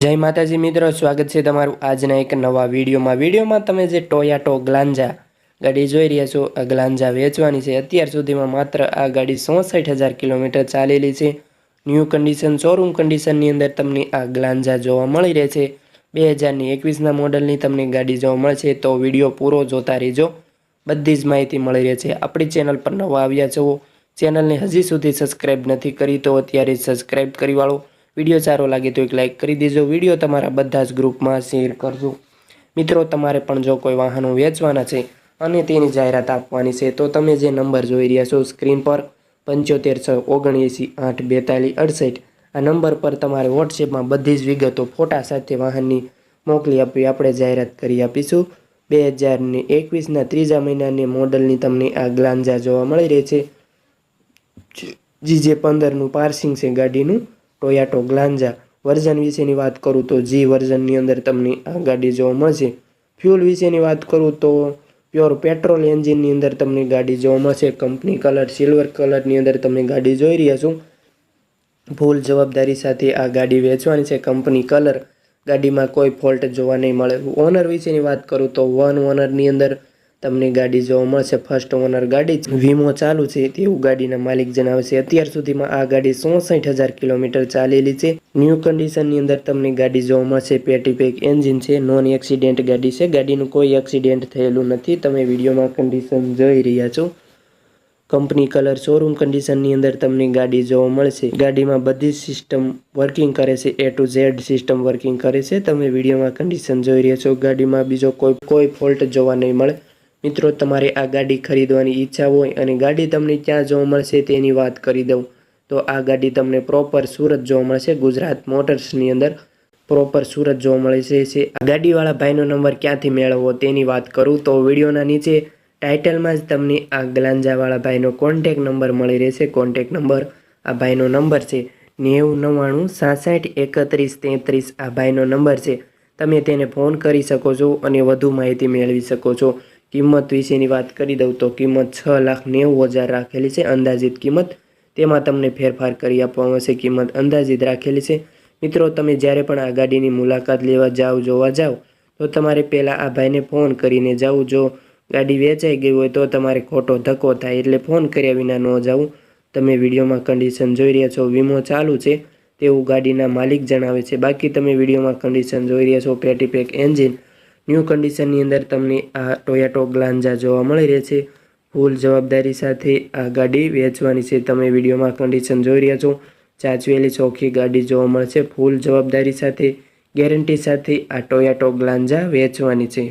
જય માતાજી મિત્રો, સ્વાગત છે તમારું આજના એક નવા વિડીયોમાં. વિડીયોમાં તમે જે ટોયાટો ગ્લાન્જા ગાડી જોઈ રહ્યા છો, આ ગ્લાન્જા વેચવાની છે. અત્યાર સુધીમાં માત્ર આ ગાડી ચોસઠ હજાર કિલોમીટર ચાલેલી છે. ન્યૂ કન્ડિશન શોરૂમ કન્ડિશનની અંદર તમને આ ગ્લાન્જા જોવા મળી રહે છે. બે હજારની એકવીસના મોડલની તમને ગાડી જોવા મળશે, તો વીડિયો પૂરો જોતા રહેજો. બધી જ માહિતી મળી રહે છે. આપણી ચેનલ પર નવા આવ્યા છો, ચેનલને હજી સુધી સબસ્ક્રાઈબ નથી કરી, તો અત્યારે સબસ્ક્રાઈબ કરી વાળો. વીડિયો સારો લાગે તો એક લાઇક કરી દેજો. વીડિયો તમારા બધા જ ગ્રુપમાં શેર કરજો. મિત્રો, તમારે પણ જો કોઈ વાહનો વેચવાના છે અને તેની જાહેરાત આપવાની છે, તો તમે જે નંબર જોઈ રહ્યા છો સ્ક્રીન પર પંચોતેર છ ઓગણએંસી આઠ બેતાલીસ અડસઠ, આ નંબર પર તમારે વોટ્સએપમાં બધી જ વિગતો ફોટા સાથે વાહનની મોકલી આપી, આપણે જાહેરાત કરી આપીશું. બે હજારની એકવીસના ત્રીજા મહિનાની મોડલની તમને આ ગ્લાન્જા જોવા મળી રહી છે. જી જે પંદરનું પાર્સિંગ છે ગાડીનું ટોયાટો ગ્લાન્જા વર્ઝન વિશેની વાત કરું તો જી વર્ઝનની અંદર તમને આ ગાડી જોવા મળશે. ફ્યુલ વિશેની વાત કરું તો પ્યોર પેટ્રોલ એન્જિનની અંદર તમને ગાડી જોવા મળશે. કંપની કલર, સિલ્વર કલરની અંદર તમે ગાડી જોઈ રહ્યા છો. ફૂલ જવાબદારી સાથે આ ગાડી વેચવાની છે. કંપની કલર ગાડીમાં કોઈ ફોલ્ટ જોવા નહીં મળે. ઓનર વિશેની વાત કરું તો વન ઓનરની અંદર તમને ગાડી જોવા મળશે. ફર્સ્ટ ઓનર ગાડી વીમો ચાલુ છે. તેવું ગાડીના માલિક જણાવે છે. અત્યાર સુધીમાં આ ગાડી ચોસઠ હજાર કિલોમીટર ચાલેલી છે. ન્યૂ કન્ડિશનની અંદર તમને ગાડી જોવા મળશે. પેટી પેક એન્જિન છે. નોન એક્સિડેન્ટ ગાડી છે. ગાડીનું કોઈ એક્સિડેન્ટ થયેલું નથી. તમે વિડીયોમાં કન્ડિશન જોઈ રહ્યા છો. કંપની કલર શોરૂમ કન્ડિશનની અંદર તમને ગાડી જોવા મળશે. ગાડીમાં બધી સિસ્ટમ વર્કિંગ કરે છે. A to Z system working કરે છે. તમે વિડીયોમાં કન્ડિશન જોઈ રહ્યા છો. ગાડીમાં બીજો કોઈ કોઈ ફોલ્ટ જોવા નહીં મળે. મિત્રો, તમારે આ ગાડી ખરીદવાની ઈચ્છા હોય અને ગાડી તમને ક્યાં જોવા મળશે તેની વાત કરી દઉં. તો આ ગાડી તમને પ્રોપર સુરત જોવા મળશે. ગુજરાત મોટર્સની અંદર પ્રોપર સુરત જોવા મળે છે. આ ગાડીવાળા ભાઈનો નંબર ક્યાંથી મેળવવો તેની વાત કરું. તો વિડીયોના નીચે ટાઇટલમાં જ તમને આ ગ્લાંજાવાળા ભાઈનો કોન્ટેક નંબર મળી રહેશે. કોન્ટેક નંબર આ ભાઈનો નંબર છે નેવું નવ્વાણું સાસઠ એકત્રીસ તેત્રીસ આ ભાઈનો નંબર છે. તમે તેને ફોન કરી શકો છો અને વધુ માહિતી મેળવી શકો છો. કિંમત વિશેની વાત કરી દઉં તો કિંમત છ લાખ નેવું હજાર રાખેલી છે, અંદાજિત કિંમત. તેમાં તમને ફેરફાર કરી આપવામાં આવશે, કિંમત અંદાજિત રાખેલી છે. મિત્રો, તમે જ્યારે પણ આ ગાડીની મુલાકાત લેવા જાઓ જોવા જાઓ તો તમારે પહેલાં આ ભાઈને ફોન કરીને જાઓ જો ગાડી વેચાઈ ગઈ હોય તો તમારે ખોટો ધક્કો થાય એટલે ફોન કર્યા વિના ન જાવું. તમે વિડીયોમાં કન્ડિશન જોઈ રહ્યા છો, વીમો ચાલુ છે, તેવું ગાડીના માલિક જણાવે છે. બાકી તમે વિડીયોમાં કન્ડિશન જોઈ રહ્યા છો પેટી પેક એન્જિન ન્યૂ કન્ડિશનની અંદર તમને આ ટોયાટો ગ્લાન્જા જોવા મળી રહે છે. ફૂલ જવાબદારી સાથે આ ગાડી વેચવાની છે. તમે વિડીયોમાં કન્ડિશન જોઈ રહ્યા છો. ચાચવેલી ચોખ્ખી ગાડી જોવા મળશે. ફૂલ જવાબદારી સાથે ગેરંટી સાથે આ ટોયાટો ગ્લાન્જા વેચવાની છે.